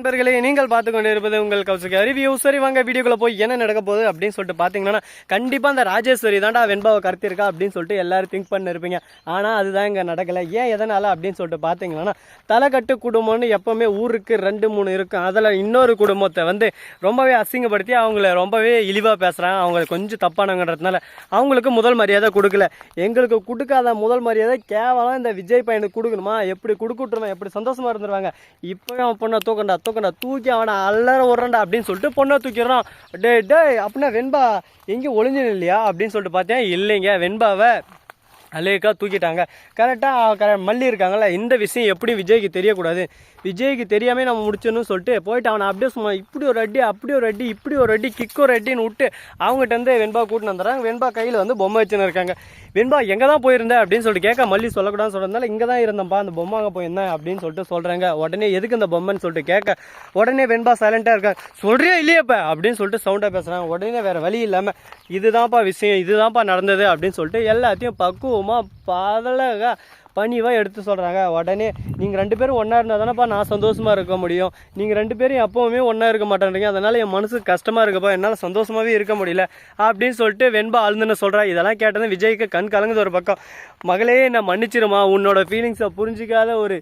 நண்பர்களே நீங்கள் பார்த்து கொண்டு இருப்பது உங்கள் கௌசிகா ரிவ்யூ சரி வாங்க வீடியோக்குள்ள போய் என்ன நடக்க போகுது அப்படின்னு சொல்லிட்டு பார்த்தீங்கன்னா கண்டிப்பாக அந்த ராஜேஸ்வரி தான்டா வெண்பாவை கடத்திருக்கா அப்படின்னு சொல்லிட்டு எல்லாரும் திங்க் பண்ணிருப்பீங்க. ஆனால் அதுதான் இங்கே நடக்கலை. ஏன் எதனால் அப்படின்னு சொல்லிட்டு பார்த்தீங்கன்னா தலைக்கட்டு குடும்பம்னு எப்போவுமே ஊருக்கு ரெண்டு மூணு இருக்கும். அதில் இன்னொரு குடும்பத்தை வந்து ரொம்பவே அசிங்கப்படுத்தி அவங்கள ரொம்பவே இழிவாக பேசுகிறாங்க அவங்க கொஞ்சம் தப்பானவங்கன்றதுனால அவங்களுக்கு முதல் மரியாதை கொடுக்கல. எங்களுக்கு கொடுக்காத முதல் மரியாதை கேவலம் இந்த விஜய் பையனுக்கு கொடுக்கணுமா? எப்படி கொடுக்கட்டுருவேன் எப்படி சந்தோஷமாக இருந்துருவாங்க? இப்போவே அவன் பொண்ணை தூக்கண்டா. தூக்கணும் தூக்கி அவனை அல்லற விட்றண்டா அப்படின்னு சொல்லிட்டு பொண்ணை தூக்கிடுறான். டே டே அப்படின்னா வெண்பா எங்கேயும் ஒளிஞ்சு இல்லையா? அப்படின்னு சொல்லிட்டு பார்த்தேன் இல்லைங்க வெண்பாவை அலேக்கா தூக்கிட்டாங்க. கரெக்டாக கர மல்லி இருக்காங்கல்ல இந்த விஷயம் எப்படி விஜய்க்கு தெரியக்கூடாது? விஜய்க்கு தெரியாமே நம்ம முடிச்சோன்னு சொல்லிட்டு போயிட்டு அவனை அப்படியே சும்மா இப்படி ஒரு அடி அப்படி ஒரு அடி இப்படி ஒரு அடி கிக்கோ ஒரு அடின்னு விட்டு அவங்ககிட்ட வந்து வெண்பா கூட்டின்னு வந்துடுறாங்க. வெண்பா கையில் வந்து பொம்மை வச்சுன்னு இருக்காங்க. வெண்பா எங்கே தான் போயிருந்த? அப்படின்னு சொல்லிட்டு கேட்க மல்லி சொல்லக்கூடாதுன்னு சொல்கிறதுனால இங்கே தான் இருந்தேன்ப்பா. அந்த பொம்மை அங்கே போயிருந்தேன் அப்படின்னு சொல்லிட்டு சொல்கிறாங்க உடனே எதுக்கு இந்த பொம்மைன்னு சொல்லிட்டு கேட்க உடனே வெண்பா சைலண்ட்டாக இருக்காங்க சொல்கிறியா இல்லையாப்பா? அப்படின்னு சொல்லிட்டு சவுண்டாக பேசுகிறாங்க உடனே வேறு வழி இல்லாமல் இதுதான்ப்பா விஷயம் இதுதான்ப்பா நடந்தது அப்படின்னு சொல்லிட்டு எல்லாத்தையும் பக்குவமாக பதலக பணிவாக எடுத்து சொல்கிறாங்க உடனே நீங்கள் ரெண்டு பேரும் ஒன்றா இருந்தால் தானேப்பா நான் சந்தோஷமாக இருக்க முடியும். நீங்கள் ரெண்டு பேரும் எப்போவுமே ஒன்றா இருக்க மாட்டேன்றீங்க. அதனால் என் மனசுக்கு கஷ்டமாக இருக்கப்பா. என்னால் சந்தோஷமாகவே இருக்க முடியல அப்படின்னு சொல்லிட்டு வெண்பா அழுந்துன்னு சொல்கிறா இதெல்லாம் கேட்டதும் விஜய்க்கு கண் கலங்குது ஒரு பக்கம். மகளே நான் மன்னிச்சிருமா? உன்னோட ஃபீலிங்ஸை புரிஞ்சிக்காத ஒரு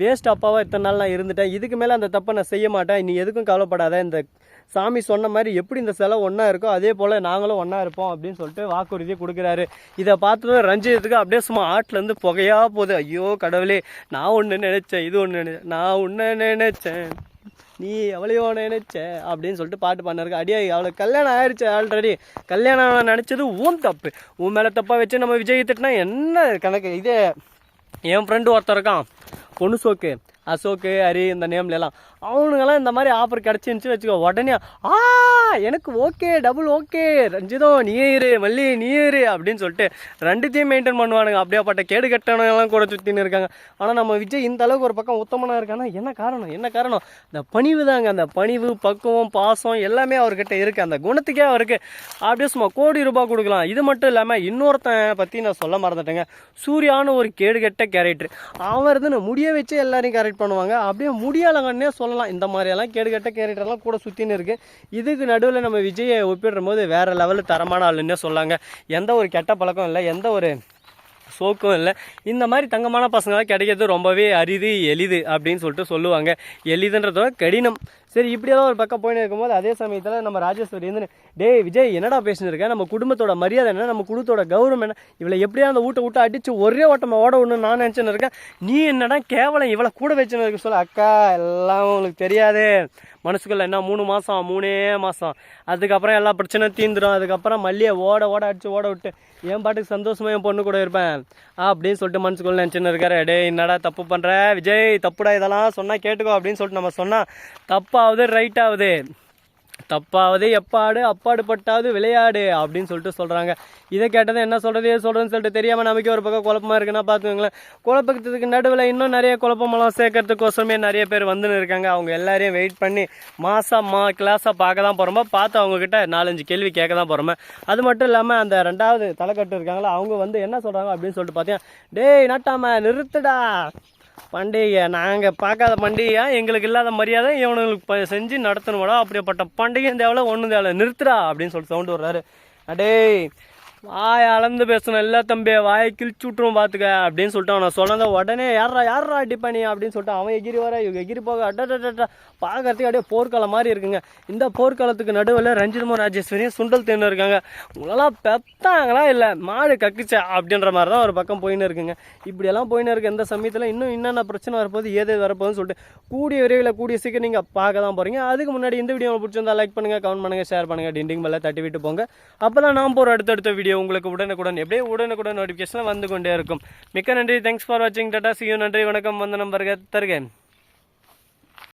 வேஸ்ட் அப்பாவாக இத்தனை நாள் நான் இருந்துட்டேன். இதுக்கு மேலே அந்த தப்பை நான் செய்ய மாட்டேன். நீ எதுக்கும் கவலைப்படாத. இந்த சாமி சொன்ன மாதிரி எப்படி இந்த சிலை ஒன்றா இருக்கோ அதே போல் நாங்களும் ஒன்றா இருப்போம் அப்படின்னு சொல்லிட்டு வாக்குறுதியை கொடுக்குறாரு. இதை பார்த்ததும் ரஞ்சித்துக்கு அப்படியே சும்மா ஆட்டிலேருந்து புகையாக போகுது. ஐயோ கடவுளே நான் ஒன்று நினைச்சேன் இது ஒன்று நினைச்சேன் நான் ஒன்று நினைச்சேன் நீ எவ்வளையோ நினைச்ச அப்படின்னு சொல்லிட்டு பாட்டு பாடினாருக்கு அடியா அவளுக்கு கல்யாணம் ஆயிடுச்சு ஆல்ரெடி கல்யாணம் நினச்சது உன் தப்பு. உன் மேலே தப்பாக வச்சு நம்ம விஜய் திட்டினா என்ன கணக்கு? இதே என் ஃப்ரெண்டு ஒருத்தர் இருக்கான் பொண்ணு சோக்கு. அசோக்கு ஹரி இந்த நேம்ல எல்லாம். அவனுங்கெல்லாம் இந்த மாதிரி ஆஃபர் கிடச்சிருந்துச்சு வச்சுக்கோ உடனே ஆ எனக்கு ஓகே டபுள் ஓகே ரஞ்சிதம் நீ இரு மல்லி நீ இரு அப்படின்னு சொல்லிட்டு ரெண்டுத்தையும் மெயின்டைன் பண்ணுவானுங்க. அப்படியாப்பட்ட கேடு கட்டணங்கள்லாம் கூட சுற்றின்னு இருக்காங்க. ஆனால் நம்ம விஜய் இந்த அளவுக்கு ஒரு பக்கம் உத்தமனாக இருக்கானா? என்ன காரணம்? என்ன காரணம்? இந்த பணிவு தாங்க. அந்த பணிவு பக்குவம் பாசம் எல்லாமே அவர்கிட்ட இருக்குது அந்த குணத்துக்கே அவருக்கு அப்படியே சும்மா கோடி ரூபாய் கொடுக்கலாம். இது மட்டும் இல்லாமல் இன்னொருத்தன் பற்றி நான் சொல்ல மறந்துட்டேங்க. சூர்யான்னு ஒரு கேடு கெட்ட கேரக்டர் அவன் இருந்து முடிய வச்சு எல்லாரையும் கரெக்ட் பண்ணுவாங்க. அப்படியே முடியாலங்கன்னே சொல்லலாம். இந்த மாதிரியெல்லாம் கேடுகெட்ட கேரக்டர்லாம் கூட சுற்றின்னு இருக்குது இதுக்கு நடுவில் நம்ம விஜயை ஒப்பிடுற போது வேறு லெவலில் தரமான ஆளுன்னே சொல்லாங்க. எந்த ஒரு கெட்ட பழக்கம் இல்லை எந்த ஒரு சோக்கும் இல்லை. இந்த மாதிரி தங்கமான பசங்களாம் கிடைக்கிறது ரொம்பவே அரிது எளிது அப்படின்னு சொல்லிட்டு சொல்லுவாங்க. எளிதுன்றதோட கடினம். சரி இப்படியெல்லாம் ஒரு பக்கம் போயின்னு இருக்கும்போது அதே சமயத்தில் நம்ம ராஜேஸ்வரி வந்து டேய் விஜய் என்னடா பேசின்னு நம்ம குடும்பத்தோட மரியாதை என்ன? நம்ம குடும்பத்தோட கௌரவம் என்ன? இவளை எப்படியா அந்த வீட்டை விட்டு அடிச்சு ஒரே ஓட்டமாக ஓட ஒன்று நான் நினச்சின்னு இருக்கேன் நீ என்னடா கேவலம் இவளை கூட வச்சுன்னு இருக்க சொல்ல அக்கா எல்லாம் உங்களுக்கு தெரியாது. மனசுக்குள்ள என்ன மூணு மாதம் மூணே மாதம் அதுக்கப்புறம் எல்லா பிரச்சனையும் தீந்துடும் அதுக்கப்புறம் மல்லியை ஓட ஓட அடிச்சு ஓட விட்டு என் பாட்டுக்கு சந்தோஷமாக என் பொண்ணு கூட இருப்பேன். அப்படின்னு சொல்லிட்டு மனசுக்குள்ள நினச்சின்னு இருக்காரு டே என்னடா தப்பு பண்ணுற விஜய் தப்புடா இதெல்லாம் சொன்னால் கேட்டுக்கோ. அப்படின்னு சொல்லிட்டு நம்ம சொன்னால் தப்பாவது ரைட் ஆகுது தப்பாவது எப்பாடு அப்பாடு பட்டாவது விளையாடு அப்படின்னு சொல்லிட்டு சொல்கிறாங்க இதை கேட்டது என்ன சொல்கிறது ஏது சொல்கிறதுன்னு சொல்லிட்டு தெரியாமல் நமக்கு ஒரு பக்கம் குழப்பமாக இருக்குன்னா பார்த்துக்கோங்களேன் குழப்பத்துக்கு நடுவில் இன்னும் நிறைய குழப்பமெல்லாம் சேர்க்கறதுக்கோசரமே நிறைய பேர் வந்துன்னு இருக்காங்க. அவங்க எல்லாரையும் வெயிட் பண்ணி மாதம் மா கிளாஸாக பார்க்க தான் போகிறோமா பார்த்து அவங்கக்கிட்ட நாலஞ்சு கேள்வி கேட்க தான் போகிறோமே அது மட்டும் இல்லாமல் அந்த ரெண்டாவது தலைக்கட்டு இருக்காங்களா அவங்க வந்து என்ன சொல்கிறாங்க அப்படின்னு சொல்லிட்டு பார்த்தீங்கன்னா டேய் நட்டாம நிறுத்துடா. பண்டிகை நாங்கள் பார்க்காத பண்டிகையா? எங்களுக்கு இல்லாத மரியாதை இவனுங்களுக்கு ப- செஞ்சு நடத்தணுமாடா? அப்படிப்பட்ட பண்டிகை தேவையில்ல ஒன்றும் தேவையில்ல. நிறுத்துடா அப்படின்னு சொல்லிட்டு சவுண்டு வர்றாரு அடேய் வாய் அளந்து பேசணும். எல்லா தம்பி வாயை கிழிச்சு விட்ருவோம் பார்த்துக்க அப்படின்னு சொல்லிட்டு அவனை சொன்னதை உடனே யாரா யாரா அடிப்பா நீ அப்படின்னு சொல்லிட்டு அவன் எகிரி வர இவங்க எகிரி போக அட்டா பார்க்கறதுக்கு அப்படியே போர்க்காலம் மாதிரி இருக்குங்க. இந்த போர்க்காலத்துக்கு நடுவில் ரஞ்சிதமும் ராஜேஸ்வரியும் சுண்டல் தின்னு இருக்காங்க. உங்களெல்லாம் பெத்தாங்களா இல்லை மாடு கக்குச்சா அப்படின்ற மாதிரி தான் ஒரு பக்கம் போயின்னு இருக்குங்க. இப்படியெல்லாம் போயின்னு இருக்கு இந்த சமயத்தில் இன்னும் என்னென்ன பிரச்சனை வரப்போகுது ஏது வரப்போகுதுன்னு சொல்லிட்டு கூடிய விரைவில் கூடிய சீக்கிரம் நீங்கள் பார்க்க தான் போகிறீங்க அதுக்கு முன்னாடி இந்த வீடியோ பிடிச்சிருந்தா லைக் பண்ணுங்கள் கமெண்ட் பண்ணுங்கள் ஷேர் பண்ணுங்கள் டிண்டிங் மேலே தட்டி விட்டு போங்க. அப்போ தான் நான் போகிற அடுத்தடுத்த வீடியோ உங்களுக்கு உடனுக்குடன் எப்படியே உடனுக்குடன் நோட்டிஃபிகேஷன் வந்து கொண்டே இருக்கும். மிக்க நன்றி. தேங்க்ஸ் ஃபார் வாட்சிங் டாட்டா சியூ நன்றி. வணக்கம். வந்த நம்பருக்கு தருகேன்